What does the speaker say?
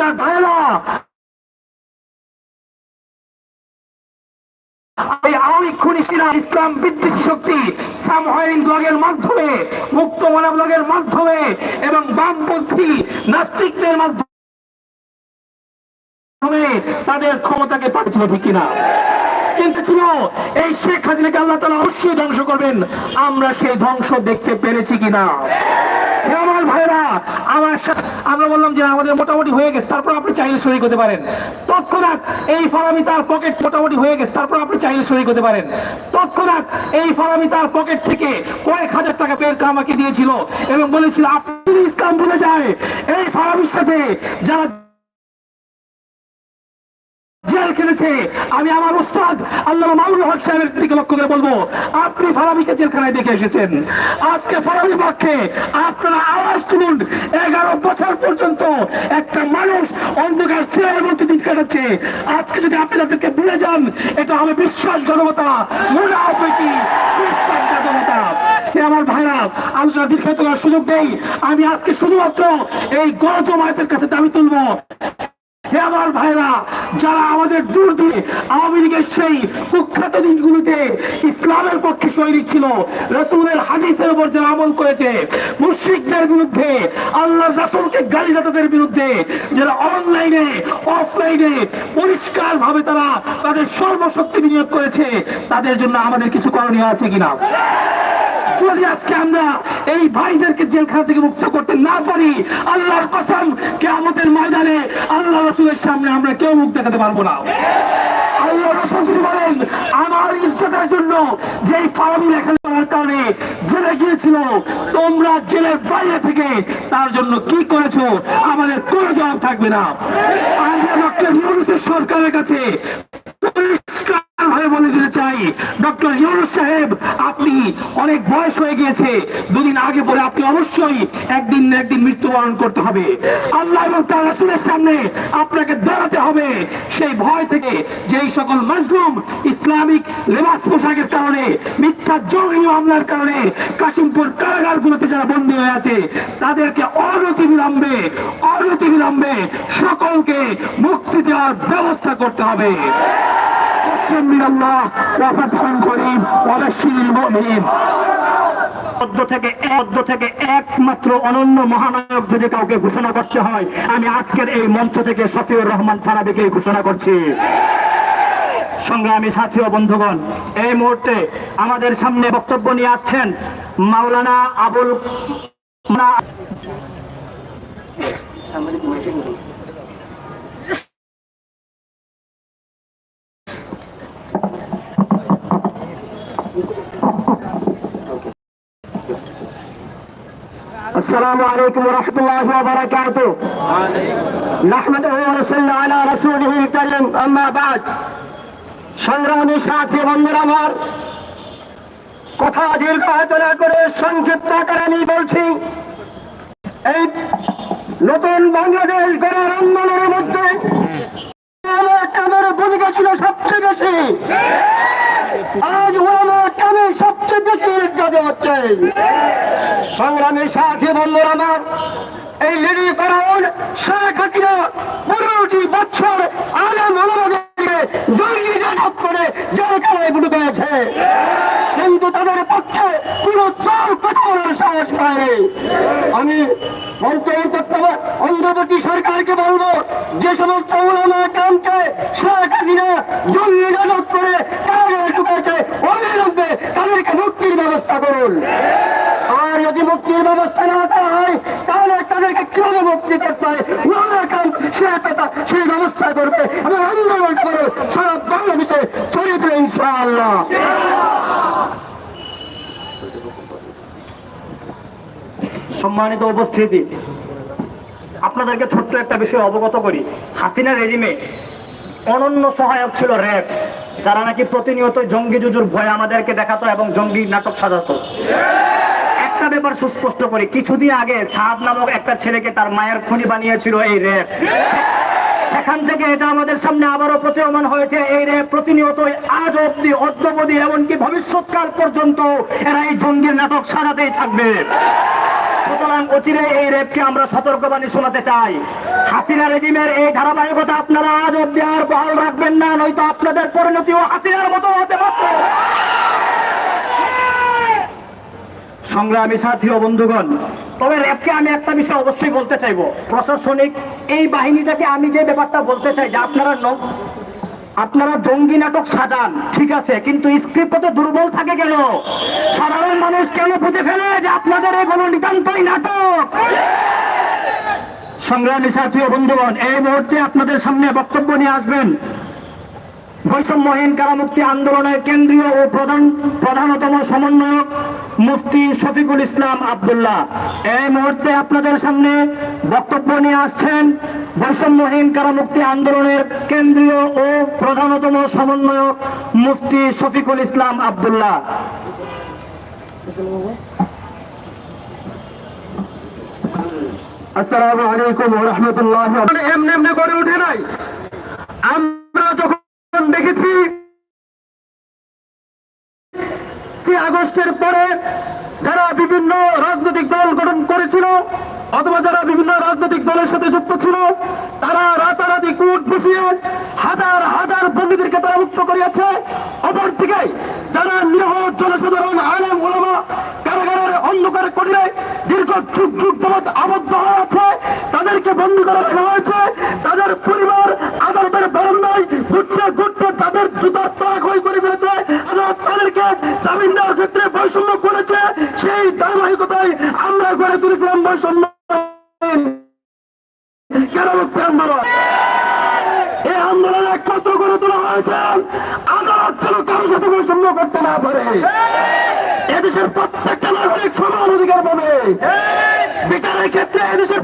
Master ভাইরা ইসলাম শক্তি ব্লগের মাধ্যমে, মুক্ত ব্লগের মাধ্যমে, এবং বামপন্থী নাস্তিকদের মাধ্যমে তাদের ক্ষমতাকে পাঠিয়েছিল ঠিক কিনা। এই শেখ হাসিনাকে আল্লাহ তালা অবশ্যই ধ্বংস করবেন, আমরা সেই ধ্বংস দেখতে পেরেছি কিনা। আমার ভাইরা, আমার আমরা বললাম যে আমাদের মোটামুটি হয়ে গেছে, তারপর আপনি চাইলে শরীর করতে পারেন। তৎক্ষণাৎ এই ফরামি তার পকেট মোটামুটি হয়ে গেছে, তারপর আপনি চাইলে শরীর করতে পারেন। তৎক্ষণাৎ এই ফরামি তার পকেট থেকে কয়েক হাজার টাকা বের আমাকে দিয়েছিল এবং বলেছিল, আপনি ইসলাম ভুলে যায়, এই ফরামির সাথে যারা জেল খেলেছে। আমি আমার উস্তাদ আল্লাহ মামুল হক সাহেবের দিকে লক্ষ্য করে বলব, আপনি ফারাবিকে জেলখানায় দেখে এসেছেন। আজকে ফারাবি পক্ষে আপনারা আওয়াজ তুলুন, এগারো বছর পর্যন্ত একটা মানুষ অন্ধকার সিয়ারের মধ্যে দিন কাটাচ্ছে। আজকে যদি আপনি তাদেরকে ভুলে যান, এটা হবে বিশ্বাসঘাতকতা, মুনাফিকি, বিশ্বাসঘাতকতা। হে আমার ভাইরা, আলোচনা দীর্ঘায়িত করার সুযোগ নেই আমি আজকে শুধুমাত্র এই গণজমায়েতের কাছে দাবি তুলবো আমার ভাইরা, যারা আমাদের দূর দিয়ে আওয়ামী লীগের সেই কুখ্যাত ইসলামের পক্ষে ছিল, রসুলের হাদিসের উপর যারা আমল করেছে বিরুদ্ধে আল্লাহ রসুলকে গালিদাতাদের বিরুদ্ধে, যারা অনলাইনে, অফলাইনে পরিষ্কার ভাবে তারা তাদের সর্বশক্তি বিনিয়োগ করেছে, তাদের জন্য আমাদের কিছু করণীয় আছে কিনা? যদি আজকে আমরা এই ভাইদেরকে জেলখানা থেকে মুক্ত করতে না পারি, আল্লাহর কসম কে ময়দানে আল্লাহ রসুলের সামনে আমরা কেউ মুখ দেখাতে পারব না। আল্লাহ রসুল বলেন, আমার ইজ্জতের জন্য যে ফারামি লেখা করার কারণে জেলে গিয়েছিল, তোমরা জেলের বাইরে থেকে তার জন্য কি করেছ? আমাদের কোনো জবাব থাকবে না। আমরা ডক্টর সরকারের কাছে ডক্টর ইউনুস সাহেব, আপনি অনেক বয়স হয়ে গিয়েছে, দুদিন আগে পরে আপনি অবশ্যই একদিন একদিন মৃত্যুবরণ করতে হবে। আল্লাহ এবং তার রাসূলের সামনে আপনাকে দাঁড়াতে হবে। সেই ভয় থেকে যেই সকল মজলুম ইসলামিক লেবাস পোশাকের কারণে, মিথ্যা জঙ্গি মামলার কারণে কাশিমপুর কারাগারগুলোতে যারা বন্দী হয়ে আছে, তাদেরকে অনতি বিলম্বে অনতি বিলম্বে সকলকে মুক্তি দেওয়ার ব্যবস্থা করতে হবে। নাসরুম মিনাল্লাহ ওয়া ফাতহুন করিম ওয়া বাশশিরিল মুমিনিন থেকে মধ্য থেকে একমাত্র অনন্য মহানায়ক যদি কাউকে ঘোষণা করতে হয়, আমি আজকের এই মঞ্চ থেকে সফিউর রহমান ফারাবিকে ঘোষণা করছি। সংগ্রামী সাথী ও বন্ধুগণ, এই মুহূর্তে আমাদের সামনে বক্তব্য নিয়ে আসছেন মাওলানা আবুল السلام عليكم ورحمة الله وبركاته نحمده ونصلي على رسوله الكريم أما بعد সংগ্রামী সাথী বন্ধুরা আমার কথা দীর্ঘ আলোচনা করে সংক্ষিপ্ত আকারে আমি বলছি এই নতুন বাংলাদেশ গড়ার আন্দোলনের মধ্যে ওলামা কামের ভূমিকা ছিল সবচেয়ে বেশি। আজ ওলামা কামে সবচেয়ে বেশি নির্যাতিত হচ্ছে। সংগ্রামী সাথী বন্ধুরা আমার, এই লেডি ফেরাউন শেখ হাসিনা পনেরোটি বছর আলম আমাদেরকে জঙ্গি নাটক করে জেলখানায় বুটে পেয়েছে কিন্তু তাদের পক্ষে কোনো দল কথা বলার সাহস পায়নি। আমি তত্ত্বাবধায়ক অন্ধ্রপ্রদেশ সরকারকে বলব, যে সমস্ত করে কারাগারে ঢুকেছে, অবিলম্বে তাদেরকে মুক্তির ব্যবস্থা করুন। আর যদি মুক্তির ব্যবস্থা না করা হয়, তাহলে তাদেরকে কীভাবে মুক্তি করতে হয়? সেই ব্যবস্থা করবে। আন্দোলন সারা বাংলাদেশে চরিত্র ইনশাআল্লাহ। সম্মানিত উপস্থিতি, আপনাদেরকে ছোট্ট একটা বিষয় অবগত করি। হাসিনা রেজিমে অনন্য সহায়ক ছিল র্যাব, যারা নাকি প্রতিনিয়ত জঙ্গি জুজুর ভয় আমাদেরকে দেখাতো এবং জঙ্গি নাটক সাজাতো। একটা ব্যাপার সুস্পষ্ট করি, কিছুদিন আগে সাহাব নামক একটা ছেলেকে তার মায়ের খুনি বানিয়েছিল এই র্যাব। সেখান থেকে এটা আমাদের সামনে আবারও প্রতীয়মান হয়েছে, এই র্যাব প্রতিনিয়ত আজ অব্দি অদ্যবধি এমনকি ভবিষ্যৎকাল পর্যন্ত এরা এই জঙ্গির নাটক সাজাতেই থাকবে। সুতরাং অচিরে এই রেপকে আমরা সতর্কবাণী শোনাতে চাই। হাসিনা রেজিমের এই ধারাবাহিকতা আপনারা আজ অব্দি আর বহাল রাখবেন না, নয়তো আপনাদের পরিণতিও হাসিনার মতো হতে পারত। সংগ্রামী সাথী ও বন্ধুগণ, তবে র্যাবকে আমি একটা বিষয় অবশ্যই বলতে চাইব। প্রশাসনিক এই বাহিনীটাকে আমি যে ব্যাপারটা বলতে চাই, যে আপনারা আপনারা জঙ্গি নাটক সাজান, ঠিক আছে, কিন্তু স্ক্রিপ্ট তো দুর্বল থাকে কেন? সাধারণ মানুষ কেন বুঝে ফেলে যে আপনাদের এগুলো নিতান্তই নাটক? সংগ্রামী সাথী বন্ধুগণ, এই মুহূর্তে আপনাদের সামনে বক্তব্য নিয়ে আসবেন। বৈষম্যহীন কারামুক্তি আন্দোলনের কেন্দ্রীয় ও প্রধান প্রধানতম সমন্বয়ক মুফতি শফিকুল ইসলাম আব্দুল্লাহ। এই মুহূর্তে আপনাদের সামনে বক্তব্য নিয়ে আসছেন বৈষম্যহীন কারামুক্তি আন্দোলনের কেন্দ্রীয় ও প্রধানতম সমন্বয়ক মুফতি শফিকুল ইসলাম আব্দুল্লাহ। আসসালামু আলাইকুম ওয়া রাহমাতুল্লাহ এমনি এমনি গড়ে উঠে নাই। যে আগস্টের পরে যারা বিভিন্ন রাজনৈতিক দল গঠন করেছিল অথবা যারা বিভিন্ন রাজনৈতিক দলের সাথে যুক্ত ছিল, তারা রাতারাতি কুট বসিয়ে হাজার হাজার বন্দীদেরকে তারা মুক্ত করিয়াছে। অপরদিকে যারা নিরহ জনসাধারণ, আলেম ওলামা কারাগারের অন্ধকার কঠিনে দীর্ঘ যুগ যুগ যাবৎ আবদ্ধ হয়ে আছে, তাদেরকে বন্দী করে রাখা হয়েছে, তাদের পরিবার আদালতের বারান্দায় ঘুরতে ঘুরতে তাদের জুতার তাক হয়ে করে ফেলেছে আদালত তাদেরকে জামিন দেওয়ার ক্ষেত্রে বৈষম্য করেছে সেই ধারাবাহিকতায় আমরা তুলেছিলাম বৈষম্য কেন মুক্তি আন্দোলন? এই আন্দোলন একমাত্র করে তোলা হয়েছে। আদালত যেন কারোর সাথে বৈষম্য করতে না পারে। এদেশের প্রত্যেকটা নাগরিক সমান অধিকার পাবে। বিচারের ক্ষেত্রে এদেশের